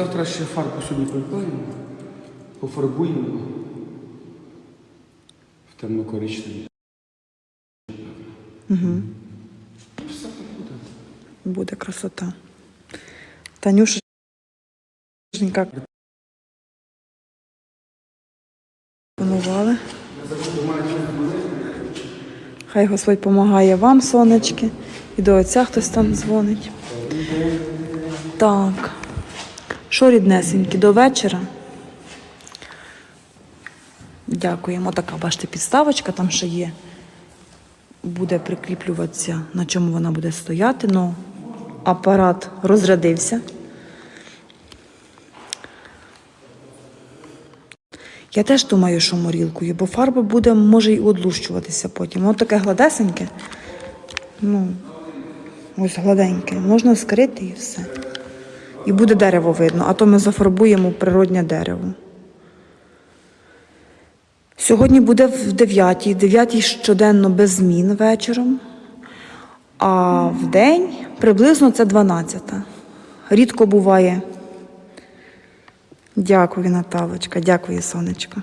Завтра ще фарбу собі приклеїмо, пофарбуємо в темно-коричневі. Угу. Все буде. Буде красота. Танюша. як Планували. Хай Господь допомагає вам, сонечки. І до отця хтось там дзвонить. Так. Що ріднесенькі, до вечора? Дякуємо. Така, бачите, підставочка там ще є. Буде прикріплюватися, на чому вона буде стояти. Ну, апарат розрядився. Я теж думаю, що морілкою, бо фарба буде, може й одлущуватися потім. Воно таке гладесеньке. Ну, ось гладеньке. Можна скрити і все. І буде дерево видно, а то ми зафарбуємо природнє дерево. Сьогодні буде в 9, 9 щоденно без змін вечором, а в день приблизно це 12. Рідко буває. Дякую, Наталочка, дякую, сонечко.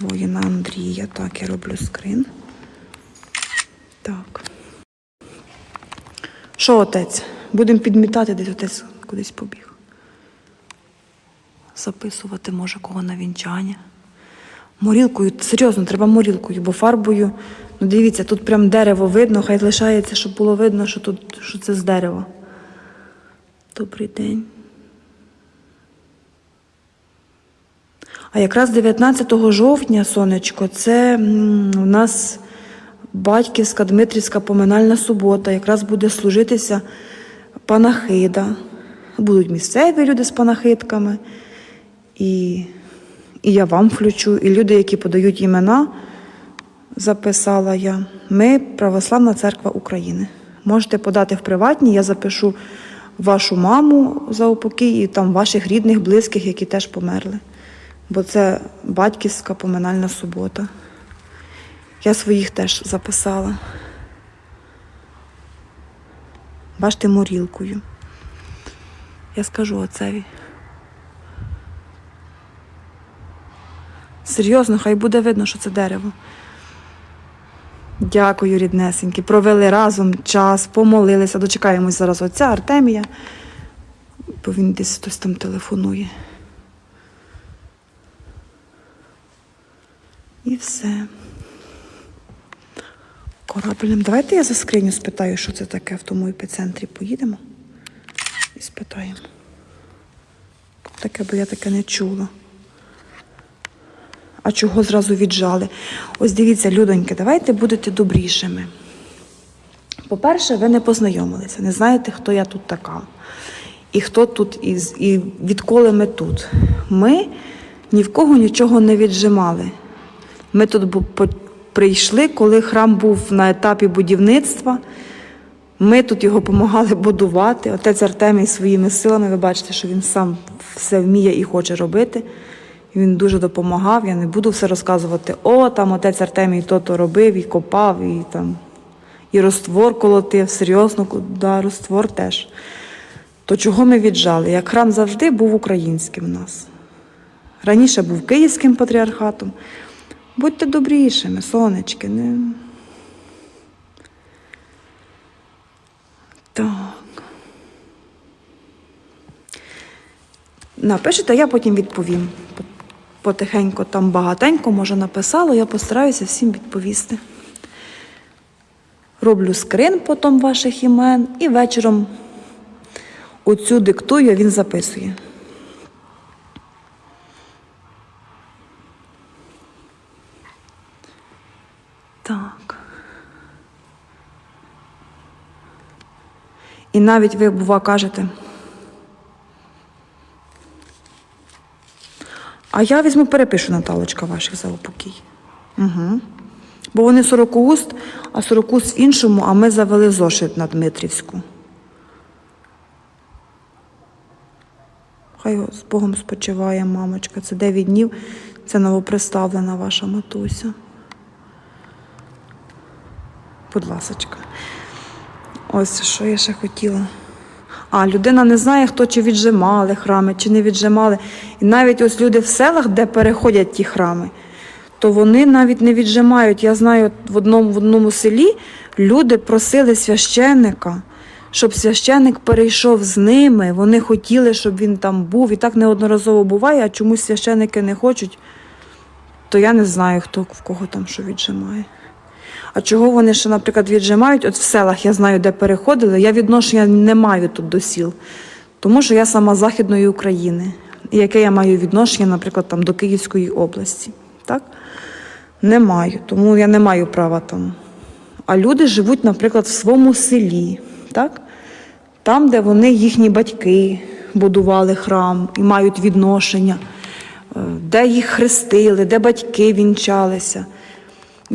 Воїна Андрія. Так, я роблю скрин. Так. Що, отець? Будемо підмітати, десь отець кудись побіг. Записувати може кого на вінчання. Морілкою, серйозно, треба морілкою, бо фарбою. Ну дивіться, тут прям дерево видно, хай лишається, щоб було видно, що тут що це з дерева. Добрий день. А якраз 19 жовтня, сонечко, це у нас батьківська Дмитрівська поминальна субота. Якраз буде служитися панахида. Будуть місцеві люди з панахидками. І, і я вам включу, і люди, які подають імена, записала я. Ми Православна Церква України. Можете подати в приватні, я запишу вашу маму за упокій і там ваших рідних, близьких, які теж померли. Бо це батьківська поминальна субота. Я своїх теж записала. Бачите, морілкою. Я скажу отцеві. Серйозно, хай буде видно, що це дерево. Дякую, ріднесенькі. Провели разом час, помолилися. Дочекаємось зараз отця Артемія, бо він десь хтось там телефонує. І все. Корабелем. Давайте я за скриню спитаю, що це таке в тому епіцентрі. Поїдемо і спитаємо. Таке, бо я таке не чула. А чого зразу віджали? Ось дивіться, людоньки, давайте будете добрішими. По-перше, ви не познайомилися, не знаєте, хто я тут така. І хто тут із, і відколи ми тут. Ми ні в кого нічого не віджимали. Ми тут прийшли, коли храм був на етапі будівництва. Ми тут його допомагали будувати. Отець Артемій своїми силами, ви бачите, що він сам все вміє і хоче робити. Він дуже допомагав. Я не буду все розказувати. О, там отець Артемій то-то робив, і копав, і там і роствор колотив. Серйозно, да, роствор теж. То чого ми віджали? Як храм завжди був українським у нас. Раніше був Київським патріархатом. Будьте добрішими, сонечки. Не... Так. Напишете, я потім відповім. Потихеньку там багатенько, може, написала, я постараюся всім відповісти. Роблю скрин потім ваших імен і вечором оцю диктую, а він записує. Так. І навіть ви, бува, кажете. А я візьму, перепишу Наталочка ваших за упокій. Угу. Бо вони сорокоуст, а сорокуст в іншому, а ми завели зошит на Дмитрівську. Хай з Богом спочиває, мамочка. Це 9 днів. Це новоприставлена ваша матуся. Будь ласочка. Ось що я ще хотіла. А людина не знає, хто чи віджимали храми, чи не віджимали. І навіть ось люди в селах, де переходять ті храми, то вони навіть не віджимають. Я знаю, в одному, в одному селі люди просили священника, щоб священник перейшов з ними. Вони хотіли, щоб він там був. І так неодноразово буває, а чомусь священники не хочуть, то я не знаю, хто в кого там що віджимає. А чого вони ще, наприклад, віджимають? От в селах я знаю, де переходили. Я відношення не маю тут до сіл, тому що я сама Західної України. І яке я маю відношення, наприклад, там, до Київської області. Так? Не маю, тому я не маю права там. А люди живуть, наприклад, в своєму селі, так? там, де вони, їхні батьки, будували храм і мають відношення, е, де їх хрестили, де батьки вінчалися.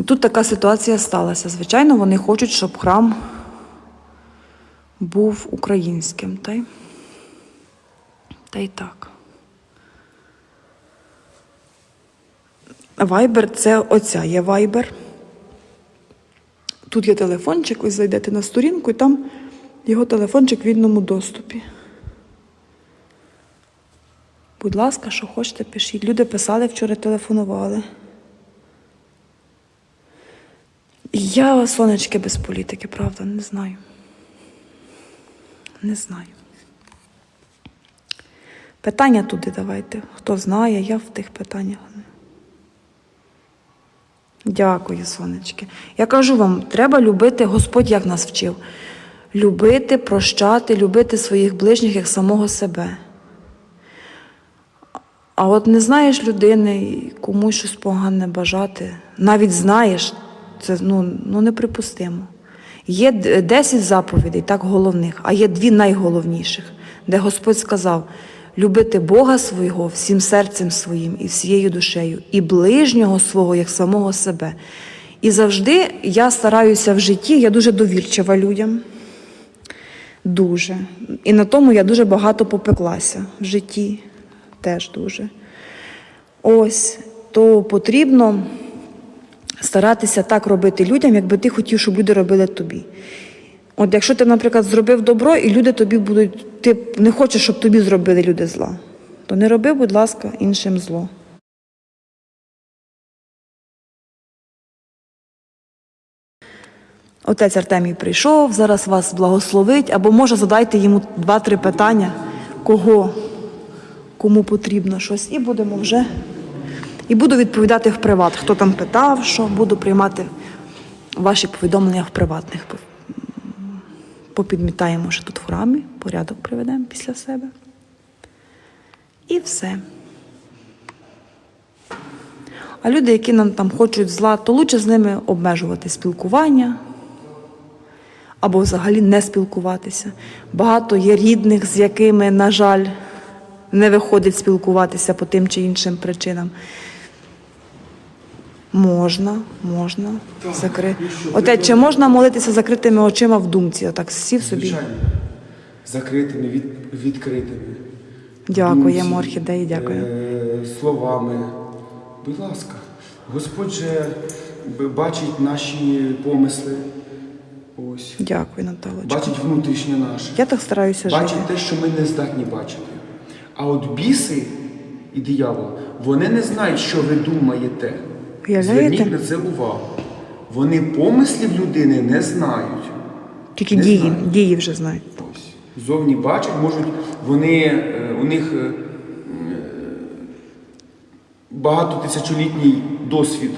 Тут така ситуація сталася. Звичайно, вони хочуть, щоб храм був українським. Та й, та й так. Вайбер це оця є вайбер. Тут є телефончик, ви зайдете на сторінку, і там його телефончик в вільному доступі. Будь ласка, що хочете, пишіть. Люди писали вчора, телефонували. Я сонечки без політики, правда, не знаю. Не знаю. Питання туди давайте. Хто знає, я в тих питаннях. Дякую, сонечки. Я кажу вам, треба любити, Господь як нас вчив. Любити, прощати, любити своїх ближніх як самого себе. А от не знаєш людини, комусь щось погане бажати, навіть знаєш, це ну, ну неприпустимо. Є д- 10 заповідей, так головних, а є дві найголовніших, де Господь сказав: любити Бога свого всім серцем своїм і всією душею, і ближнього свого як самого себе. І завжди я стараюся в житті, я дуже довірчива людям. Дуже. І на тому я дуже багато попеклася в житті. Теж дуже. Ось, то потрібно старатися так робити людям, якби ти хотів, щоб люди робили тобі. От якщо ти, наприклад, зробив добро, і люди тобі будуть, ти не хочеш, щоб тобі зробили люди зла, то не роби, будь ласка, іншим зло. Отець Артемій прийшов, зараз вас благословить, або може задайте йому два-три питання, кого, кому потрібно щось, і будемо вже. І буду відповідати в приват. Хто там питав, що буду приймати ваші повідомлення в приватних. Попідмітаємо ще тут в храмі, порядок приведемо після себе. І все. А люди, які нам там хочуть зла, то лучше з ними обмежувати спілкування або взагалі не спілкуватися. Багато є рідних, з якими, на жаль, не виходить спілкуватися по тим чи іншим причинам. Можна, можна закрити. Отець, чи можна молитися закритими очима в думці? Отак сів собі. Звичайно. Закритими, від, відкритими. Дякуємо, Думці, орхідеї, дякую. е, словами. Будь ласка, Господь же б- бачить наші помисли. Ось. Дякую, Наталочка. Бачить внутрішнє наше. Я так стараюся жити. Бачить те, що ми не здатні бачити. А от біси і диявол, вони не знають, що ви думаєте. Зверніть на це увагу. Вони помислів людини не знають. Тільки Не дії, знаю. дії вже знають. Ось. Зовні бачать, можуть, вони, е, у них е, багатотисячолітній досвід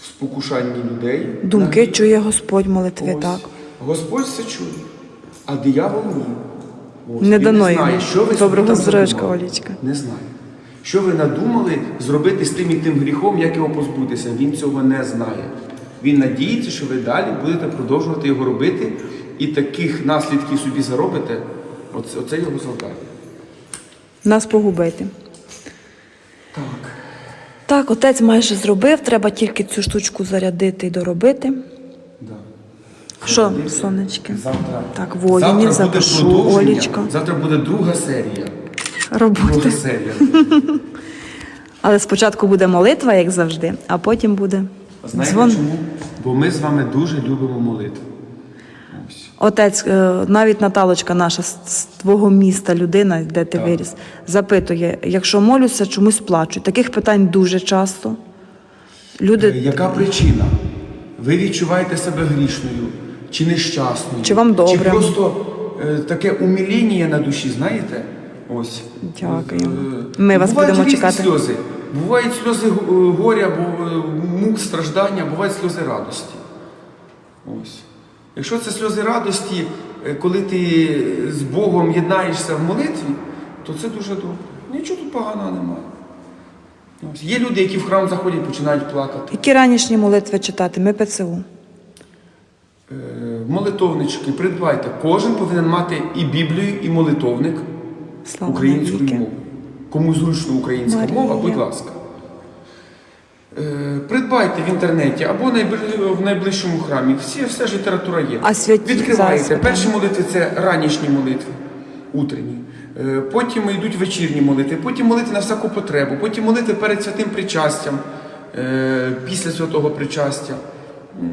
в спокушанні людей. Думки На- чує Господь молитви, Ось. так. Господь все чує, а диявол ні. Ось. Не дано не знає, йому. що ви собі Доброго там. Олічка. Не знає. Що ви надумали зробити з тим і тим гріхом, як його позбутися? Він цього не знає. Він надіється, що ви далі будете продовжувати його робити і таких наслідків собі заробите. Оце, оце його завдання. Нас погубити. Так. Так, отець майже зробив, треба тільки цю штучку зарядити і доробити. Да. Що, сонечки? Завтра. Так, воїнів буде запишу, продовження. Олічка. Завтра буде друга серія. Роботи. Але спочатку буде молитва, як завжди, а потім буде Знаєте дзвон. чому? Бо ми з вами дуже любимо молитву. Ось. Отець, е, навіть Наталочка наша з твого міста, людина, де ти Так. виріс, запитує, якщо молюся, чомусь плачу. Таких питань дуже часто. Е, Люди, Яка причина? Ви відчуваєте себе грішною чи нещасною? Чи вам добре? Чи просто е, таке уміління на душі, знаєте? Ось. Дякую. Е, Ми вас бувають будемо чекати. сльози. Бувають сльози е, горя, е, мук, страждання, бувають сльози радості. Ось. Якщо це сльози радості, коли ти з Богом єднаєшся в молитві, то це дуже добре. Нічого тут поганого немає. Ось. Є люди, які в храм заходять і починають плакати. які ранішні молитви читати? Ми ПЦУ. Молитовнички, придбайте. Кожен повинен мати і Біблію, і молитовник Слава українською навіки. мовою. Кому зручно українська Марія. мова, будь ласка. Е, Придбайте в інтернеті або в найближчому храмі. Всі, вся ж література є. А святі Відкриваєте. зараз Перші молитви це ранішні молитви, утренні. Е, Потім йдуть вечірні молитви, потім молитви на всяку потребу, потім молитви перед святим причастям, е, після святого причастя.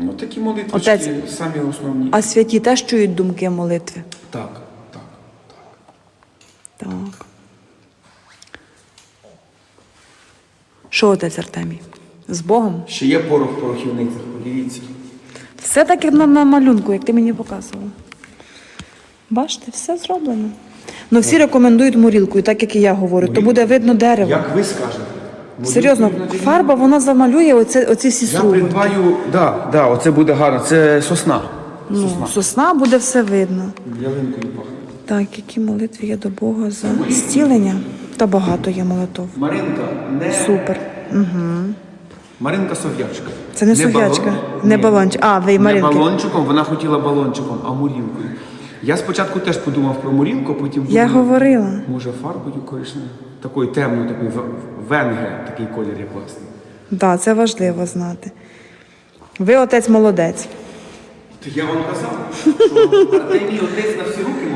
От такі молитви Отець, самі основні. А святі теж чують думки молитви. Так, так. Що отець Артемій? З Богом? Ще є порох в порохівницях, подивіться. Все так як на, на малюнку, як ти мені показував. Бачите, все зроблено. Ну всі рекомендують морілкою, так як і я говорю, то буде видно дерево. Як ви скажете? Серйозно, Молитвою на фарба вона замалює оце, оці всі Я сруби. придбаю, да, да, оце буде гарно. Це сосна. Ну, Сосна. сосна буде все видно. Ялинкою пахне. Так, які молитви є до Бога за зцілення? Та багато є молитов. Маринка не Супер. Маринка сов'ячка. Це не сов'ячка, балон- не балончик. А, ви не балончиком, вона хотіла балончиком, а мурілкою. Я спочатку теж подумав про мурілку, потім Я думаю, говорила. Може фарбою коричневою? Такою темною, такою в- венге, такий колір є класний. Так, да, це важливо знати. Ви отець молодець. То я вам казав, що ти мій отець на всі руки.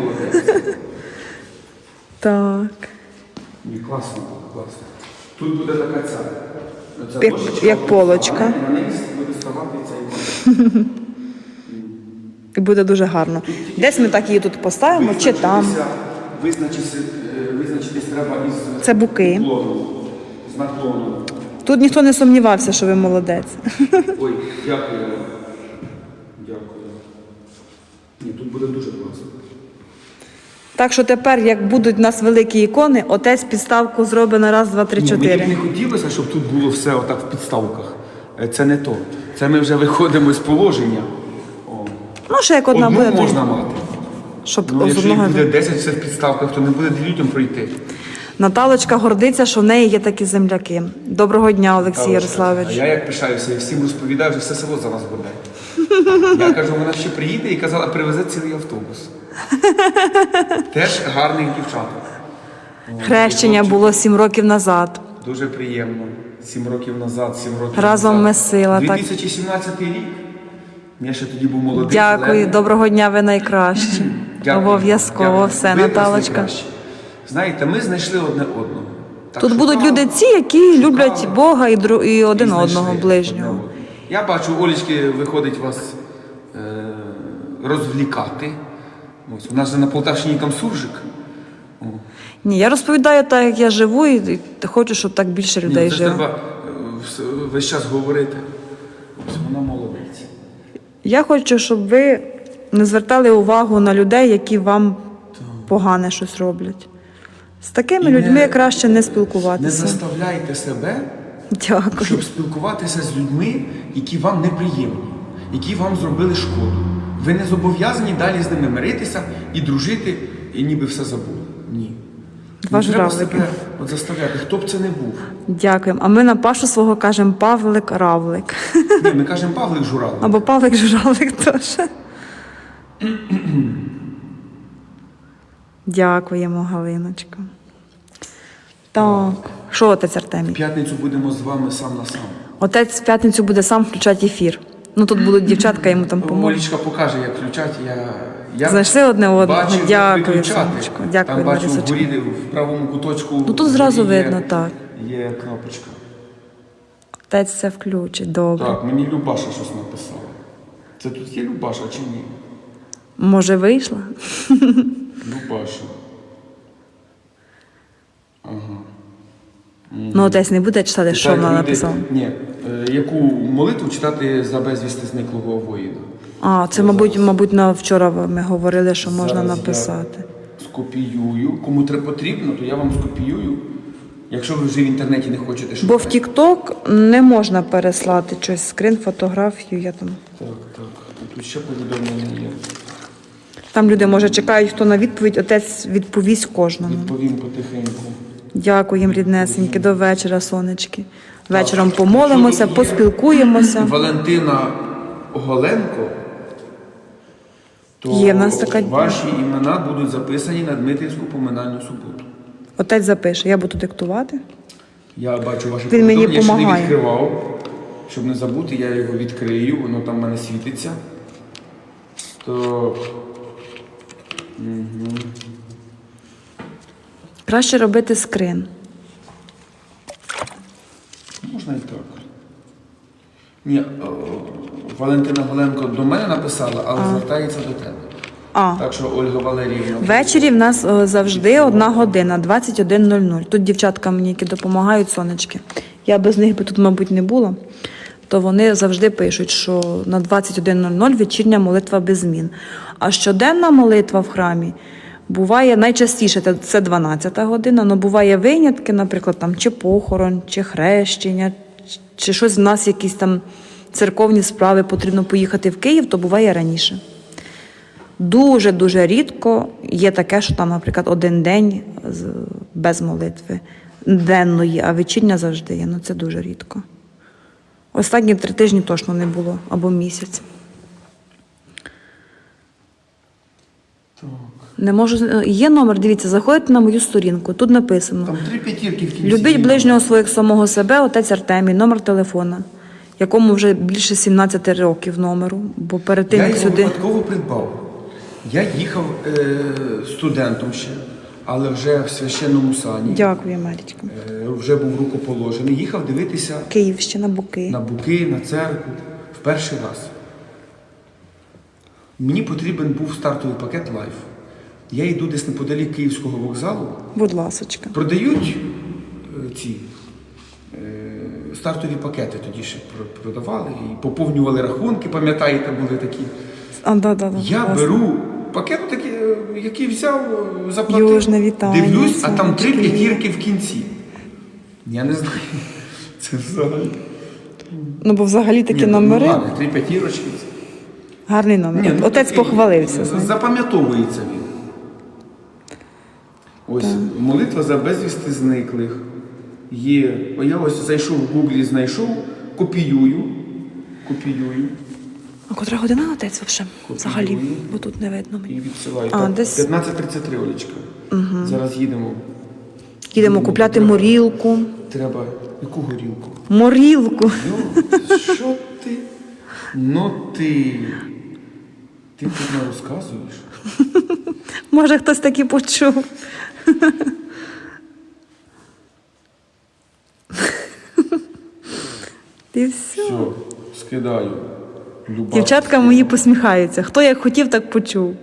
Так. Ні, класно, класно. Тут буде така ця. Оця Як- дощечка як полочка. вставати, На неї буде ставати цей І буде дуже гарно. Десь ми так її тут поставимо, чи там. Визначитися- е, визначитись треба із Це буки. наклону. З наклону. Тут ніхто не сумнівався, що ви молодець. Ой, дякую. Дякую. Ні, тут буде дуже класно. Так що тепер, як будуть у нас великі ікони, отець підставку зробить на раз, два, три, Ні, мені б не хотілося, щоб тут було все отак в підставках. Е, Це не то. Це ми вже виходимо з положення. О. Ну, ще як одна Одну буде, можна мати. щоб Ну, з якщо їх одного. буде 10 все в підставках, то не буде людям пройти. Наталочка гордиться, що в неї є такі земляки. Доброго дня, Олексій А Ярославович. я як пишаюся, я всім розповідаю, що все село за вас буде. Я кажу, вона ще приїде і казала, привезе цілий автобус. Теж гарних дівчат. О, Хрещення було сім років назад. Дуже приємно. Сім років назад, сім років Разом назад. ми сила, так. 2017 рік. Я ще тоді був молодий. Дякую, зелений. доброго дня, ви найкращі. Обов'язково все, Ви Наталочка. Знаєте, ми знайшли одне одного. Так Тут будуть люди ці, які шукали, люблять Бога і, дру... і один і одного ближнього. одного. Я бачу, Олічки виходить вас е, розвлікати. Ось, у нас же на Полтавщині там суржик. О. Ні, я розповідаю так, як я живу, і і хочу, щоб так більше Ні, людей це ж жило. треба е, вс- весь час говорити. Ось вона молодець. Я хочу, щоб ви не звертали увагу на людей, які вам погане щось роблять. З такими І не- людьми краще не Не спілкуватися. заставляйте себе Дякую. щоб спілкуватися з людьми, які вам неприємні, які вам зробили шкоду. Ви не зобов'язані далі з ними миритися і дружити, і ніби все забули. Ні. Ваш не треба равлик. себе от заставляти, хто б це не був. Дякуємо. А ми на Пашу свого кажемо Павлик Равлик. Ні, ми кажемо Павлик Журал. Або Павлик Журавлик теж. Дякуємо, Галиночка. Так. Що отець Артемій? В п'ятницю будемо з вами сам на сам. Отець в п'ятницю буде сам включати ефір. Ну тут будуть дівчатка, йому там поможуть. Олічка покаже, як включати. Я, я Знайшли одне одного. бачив, як Дякую, виключати. сонечко. Дякую, Там бачу вгорі в правому куточку. Ну, тут зразу є- видно, так. Є кнопочка. Отець це включить. Добре. Так, мені Любаша щось написала. Це тут є Любаша чи ні? Може, вийшла? Паша. Ага. Ну, отець не буде читати, що вона люди- написала. Ні. Е, Яку молитву читати за безвісти зниклого воїна? А, це, мабуть, мабуть, на вчора ми говорили, що можна Зараз я написати. Скопіюю. Кому треба потрібно, то я вам скопіюю. Якщо ви вже в інтернеті не хочете шукати. Бо в TikTok не можна переслати щось, скрин, фотографію. Я там. Так, так. Тут ще повідомлення є. Там люди, може, чекають, хто на відповідь, отець відповість кожному. Відповім потихеньку. Дякуємо, ріднесенькі, до вечора, сонечки. Вечором помолимося, поспілкуємося. Валентина Голенко. То Є в нас така- ваші імена будуть записані на Дмитрівську поминальну суботу. Отець запише, я буду диктувати. Я бачу ваше Він мені я ще не помагає. відкривав. Щоб не забути, я його відкрию, воно там в мене світиться. То Краще робити скрин. Можна і так. Ні, о, Валентина Голенко до мене написала, але звертається до тебе. А. Так що Ольга Валеріївна. Ввечері в нас е, завжди одна година, 21.00. Тут дівчатка мені які допомагають, сонечки. Я без них би тут, мабуть, не була. То вони завжди пишуть, що на 21.00 вечірня молитва без змін. А щоденна молитва в храмі буває найчастіше це- це 12 година, але буває винятки, наприклад, там чи похорон, чи хрещення, чи- щось в нас, якісь там церковні справи, потрібно поїхати в Київ, то буває раніше. Дуже дуже рідко є таке, що там, наприклад, один день без молитви денної, а вечірня завжди є. Ну це дуже рідко. Останні три тижні точно не було або місяць. Не можу. Є номер, дивіться, заходите на мою сторінку. Тут написано: Там три п'ятірки в кінці. Любіть ближнього свого як самого себе, отець Артемій, номер телефона, якому вже більше 17 років номеру, бо перед тим Я як його сюди. випадково придбав. Я їхав е, студентом ще, але вже в священному сані. Дякую, Марічка. Е, вже був рукоположений. Їхав дивитися Київщина, Буки. на буки, на церкву в перший раз. Мені потрібен був стартовий пакет лайф. Я йду десь неподалік Київського вокзалу. Будь ласочка. Продають е, ці е, стартові пакети тоді ще продавали і поповнювали рахунки, пам'ятаєте, були такі. А, да, да, да, Я класно. беру пакет, такий, е, який взяв, заплатив. Южне вітання, Дивлюсь, а там три п'ятірки в кінці. Я не знаю. Це взагалі. Ну, бо взагалі такі Ні, ну, номери. Ну, ладно, три п'ятірочки. Гарний номер. Ні, ну, Отець такий, похвалився. Запам'ятовується він. Ось молитва за безвісти зниклих. Є. О, Я ось зайшов в Гуглі, знайшов, копіюю. Копіюю А котра година отець взагалі? Взагалі, бо тут не видно і мені. відсилаю. А, Так, десь- 15.33, Олечка. Зараз їдемо. Їдемо купляти морілку. Треба. Яку горілку? Морілку. Ну, що ти? Ну ти. Ти тут не розказуєш? Може, хтось таки почув. І все. Все, скидаю. Люба. Дівчатка мої посміхаються. Хто як хотів, так почув.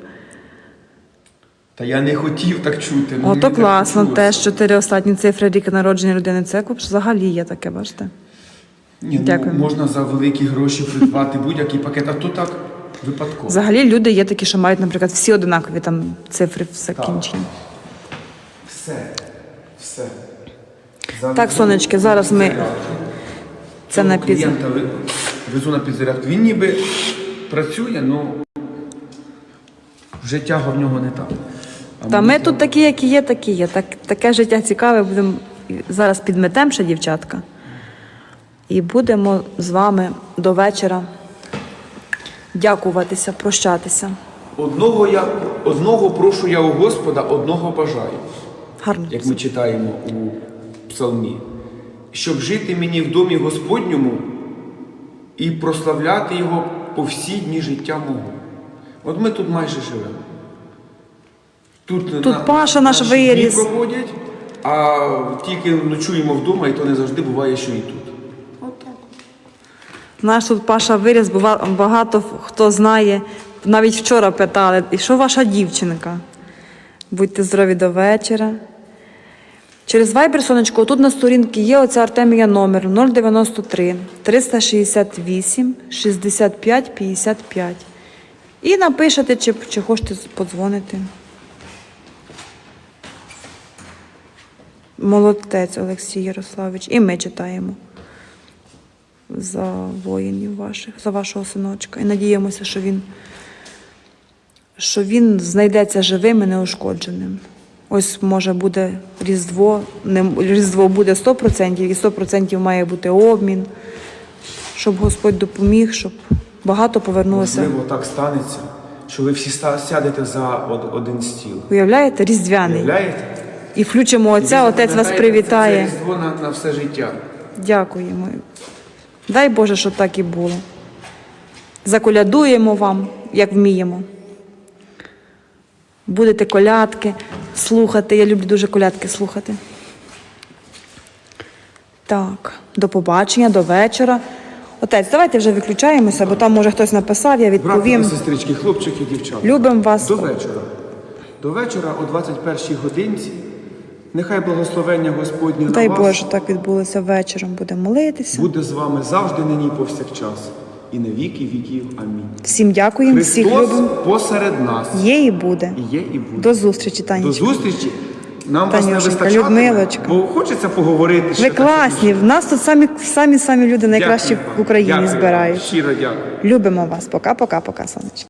Та я не хотів так чути. ну, Ото класно, почулося. теж чотири останні цифри рік народження людини. Це взагалі є таке, бачите? Ні, ну, можна за великі гроші придбати будь-який пакет, а то так випадково. Взагалі люди є такі, що мають, наприклад, всі одинакові там цифри закінчені. Все. Все. Так, сонечки, зараз ми це на клієнта везу на підзарядку. Він ніби працює, але життя в нього не так. А Та ми тут такі, які є, такі є. Так, таке життя цікаве. Будемо зараз підметемо ще, дівчатка. І будемо з вами до вечора дякуватися, прощатися. Одного, я, одного прошу я у Господа, одного бажаю. Гарно. як ми читаємо у псалмі, щоб жити мені в домі Господньому і прославляти його по всі дні життя мого. От ми тут майже живемо. Тут, Тут Паша наш наші дні виріс. проходять, а тільки ночуємо вдома, і то не завжди буває, що і тут. Наш тут Паша виріс, бува- багато хто знає навіть вчора питали, і що ваша дівчинка? Будьте здорові до вечора. Через Viber, сонечко, тут на сторінці є оця Артемія номер 093 368 65 55. І напишете, чи, чи хочете подзвонити. Молодець Олексій Ярославович. І ми читаємо за воїнів ваших, за вашого синочка. І надіємося, що він, що він знайдеться живим і неушкодженим. Ось може буде Різдво, не, Різдво буде 100%, і 100% має бути обмін, щоб Господь допоміг, щоб багато повернулося. Можливо, так станеться, що ви всі ста- сядете за од- один стіл. Уявляєте, різдвяний. Уявляєте? І включимо отця, Ви отець вас запам'ятаєте привітає. Це різдво на, на все життя. Дякуємо. Дай Боже, щоб так і було. Заколядуємо вам, як вміємо. Будете колядки слухати. Я люблю дуже колядки слухати. Так, до побачення, до вечора. Отець, давайте вже виключаємося, бо там може хтось написав, я Брати, відповім. сестрички, хлопчики, дівчата. Любимо вас. До вечора. До вечора о 21 годинці. Нехай благословення Господнє Дай на Боже, вас щоб так відбулося вечором. Будемо молитися. буде з вами завжди, нині і повсякчас. І на віки віків. Амінь. Всім дякуємо, всіх Христос любимо. посеред нас. Є і буде. І є, і буде. До зустрічі, Танечка. До зустрічі. Нам вас не Танюшенька, вистачатиме, Людмилочка. бо хочеться поговорити. Ви так класні. В нас тут самі самі самі люди найкращі Дякую вам. в Україні Дякую вам. збирають. Щиро дякую. Любимо вас. Пока, пока, пока, сонечко.